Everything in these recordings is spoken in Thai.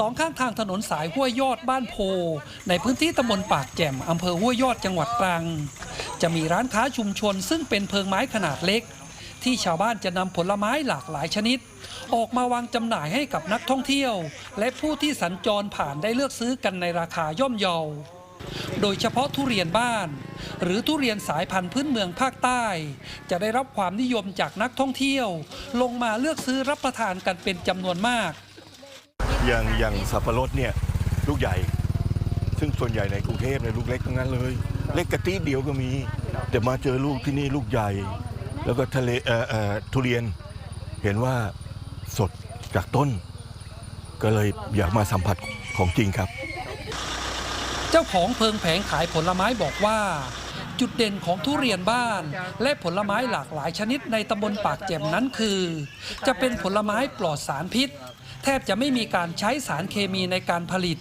สองข้างทางถนนสายห้วยยอดบ้านโพ ในพื้นที่ตำบลปากแจ่มอำเภอห้วยยอดจังหวัดตรัง จะมีร้านค้าชุมชนซึ่งเป็นเพิงไม้ขนาดเล็ก ที่ชาวบ้านจะนำผลไม้หลากหลายชนิด ออกมาวางจำหน่ายให้กับนักท่องเที่ยว และผู้ที่สัญจรผ่านได้เลือกซื้อกันในราคาย่อมเยา โดยเฉพาะทุเรียนบ้าน หรือทุเรียนสายพันธุ์พื้นเมืองภาคใต้ จะได้รับความนิยมจากนักท่องเที่ยว ลงมาเลือกซื้อรับประทานกันเป็นจำนวนมาก อย่างอย่างสับปะรดเนี่ยลูกใหญ่ ซึ่งส่วนใหญ่ในกรุงเทพเนี่ยลูกเล็กทั้งนั้นเลย เล็กกะตีเดียวก็มี แต่มาเจอลูกที่นี่ลูกใหญ่ แล้วก็ทะเลเอ่อเอ่อทุเรียนเห็นว่าสดจากต้น ก็เลยอยากมาสัมผัสของจริงครับ เจ้าของเพิงแผงขายผลไม้บอกว่า จุดเด่นของทุเรียนบ้าน และผลไม้หลากหลายชนิดในตำบลปากแจ่มนั้นคือ จะเป็นผลไม้ปลอดสารพิษ แทบจะไม่มีการใช้สารเคมีในการผลิต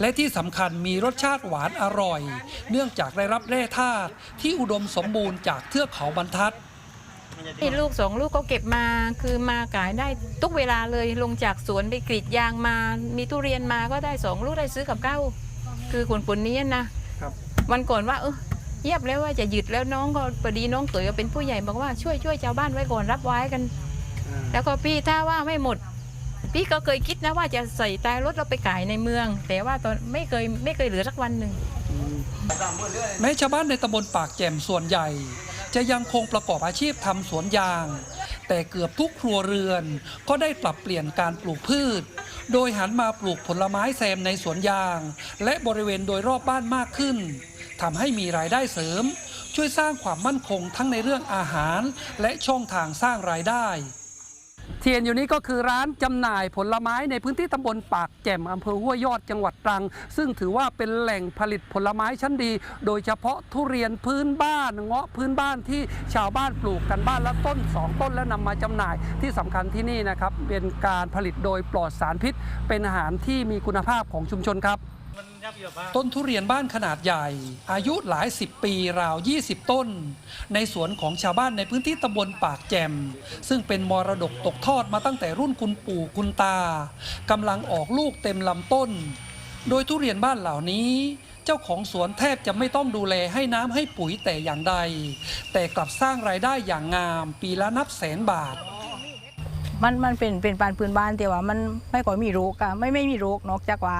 และที่สำคัญมีรสชาติหวานอร่อย เนื่องจากได้รับแร่ธาตุที่อุดมสมบูรณ์จากเทือกเขาบรรทัดนี่ลูกสองลูกก็เก็บมาคือมาขายได้ทุกเวลาเลยลงจากสวนไปกรีดยางมา มีทุเรียนมาก็ได้สองลูกได้ซื้อกับข้าวคือคนคนนี้นะครับวันก่อนว่าเออเยียบแล้วว่าจะหยุดแล้วน้องก็พอดีน้องเต๋อก็เป็นผู้ใหญ่บอกว่าช่วยช่วยชาวบ้านไว้ก่อนรับไว้กัน แล้วก็พี่ถ้าว่าไม่หมด พี่ก็เคยคิดนะว่าจะใส่ตายรถเราไปขายในเมือง แต่ว่าตอนไม่เคยไม่เคยเหลือสักวันหนึ่งแม้ชาวบ้านในตำบลปากแจ่มส่วนใหญ่ จะยังคงประกอบอาชีพทำสวนยาง แต่เกือบทุกครัวเรือนก็ได้ปรับเปลี่ยนการปลูกพืช โดยหันมาปลูกผลไม้แซมในสวนยาง และบริเวณโดยรอบบ้านมากขึ้นทำให้มีรายได้เสริม ช่วยสร้างความมั่นคงทั้งในเรื่องอาหาร และช่องทางสร้างรายได้ เทียนอยู่นี้ก็คือร้านจำหน่ายผลไม้ในพื้นที่ตำบลปากแจ่มอำเภอห้วยยอดจังหวัดตรัง ซึ่งถือว่าเป็นแหล่งผลิตผลไม้ชั้นดี โดยเฉพาะทุเรียนพื้นบ้านเงาะพื้นบ้านที่ชาวบ้านปลูกกันบ้านละต้น 2 ต้นแล้วนำมาจำหน่ายที่สำคัญที่นี่นะครับเป็นการผลิตโดยปลอดสารพิษ เป็นอาหารที่มีคุณภาพของชุมชนครับ ต้นทุเรียนบ้านขนาดใหญ่ อายุหลายสิบปีราว 20 ต้น ในสวนของชาวบ้านในพื้นที่ตำบลปากแจม ซึ่งเป็นมรดกตกทอดมาตั้งแต่รุ่นคุณปู่คุณตากำลังออกลูกเต็มลำต้น โดยทุเรียนบ้านเหล่านี้เจ้าของสวนแทบจะไม่ต้องดูแลให้น้ำให้ปุ๋ยแต่อย่างใด แต่กลับสร้างรายได้อย่างงาม ปีละนับแสนบาท มันมันเป็นเป็นปานพื้นบ้านแต่ว่ามันไม่ค่อยมีโรคอะไม่ไม่มีโรคนอกจากว่า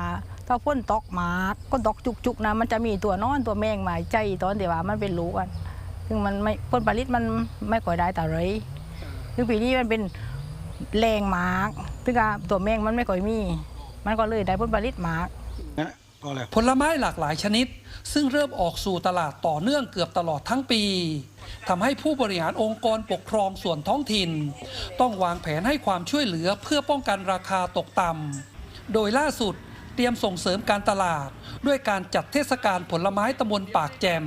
ถ้าฝนตกหมากก็ตกจุกๆนะมันจะมีตัวนอนตัวแมงมาใจตอนแต่ว่ามันเป็นลูกกันซึ่งมันไม่ผลผลิตมันไม่ค่อยได้แต่เลยคือปีนี้มันเป็นแรงหมากซึ่งว่าตัวแมงมันไม่ค่อยมี มันก็เลยได้ผลผลิตหมากผลไม้หลากหลายชนิด ซึ่งเริ่มออกสู่ตลาดต่อเนื่องเกือบตลอดทั้งปีทำให้ผู้บริหารองค์กรปกครองส่วนท้องถิ่น ต้องวางแผนให้ความช่วยเหลือเพื่อป้องกันราคาตกต่ำโดยล่าสุดเตรียมส่งเสริมการตลาด ด้วยการจัดเทศกาลผลไม้ตำบลปากแจม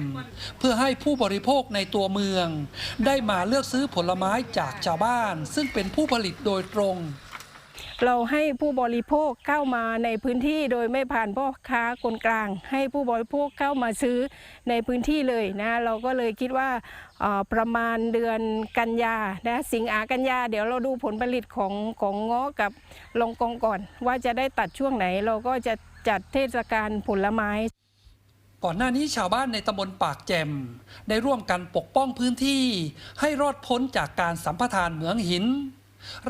เพื่อให้ผู้บริโภคในตัวเมือง ได้มาเลือกซื้อผลไม้จากชาวบ้าน ซึ่งเป็นผู้ผลิตโดยตรง เราให้ผู้บริโภคเข้ามาในพื้นที่โดยไม่ผ่านพ่อค้าคนกลาง ให้ผู้บริโภคเข้ามาซื้อในพื้นที่เลยนะเราก็เลยคิดว่าประมาณเดือนกันยานะสิงหากันยาเดี๋ยวเราดูผลผลิตของของงาะกับลงกองก่อน ว่าจะได้ตัดช่วงไหนเราก็จะจัดเทศกาลผลไม้ ก่อนหน้านี้ชาวบ้านในตำบลปากแจมได้ร่วมกันปกป้องพื้นที่ ให้รอดพ้นจากการสัมปทานเหมืองหิน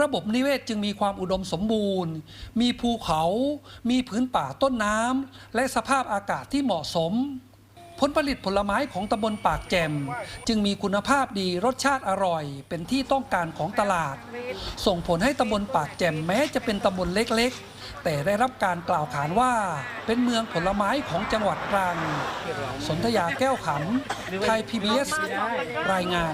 ระบบนิเวศจึงมีความอุดมสมบูรณ์ มีภูเขา มีพื้นป่าต้นน้ำ และสภาพอากาศที่เหมาะสม ผลผลิตผลไม้ของตำบลปากแจม จึงมีคุณภาพดีรสชาติอร่อย เป็นที่ต้องการของตลาด ส่งผลให้ตำบลปากแจมแม้จะเป็นตำบลเล็กๆ แต่ได้รับการกล่าวขานว่าเป็นเมืองผลไม้ของจังหวัดตรัง สนธยาแก้วขำไทย PBS รายงาน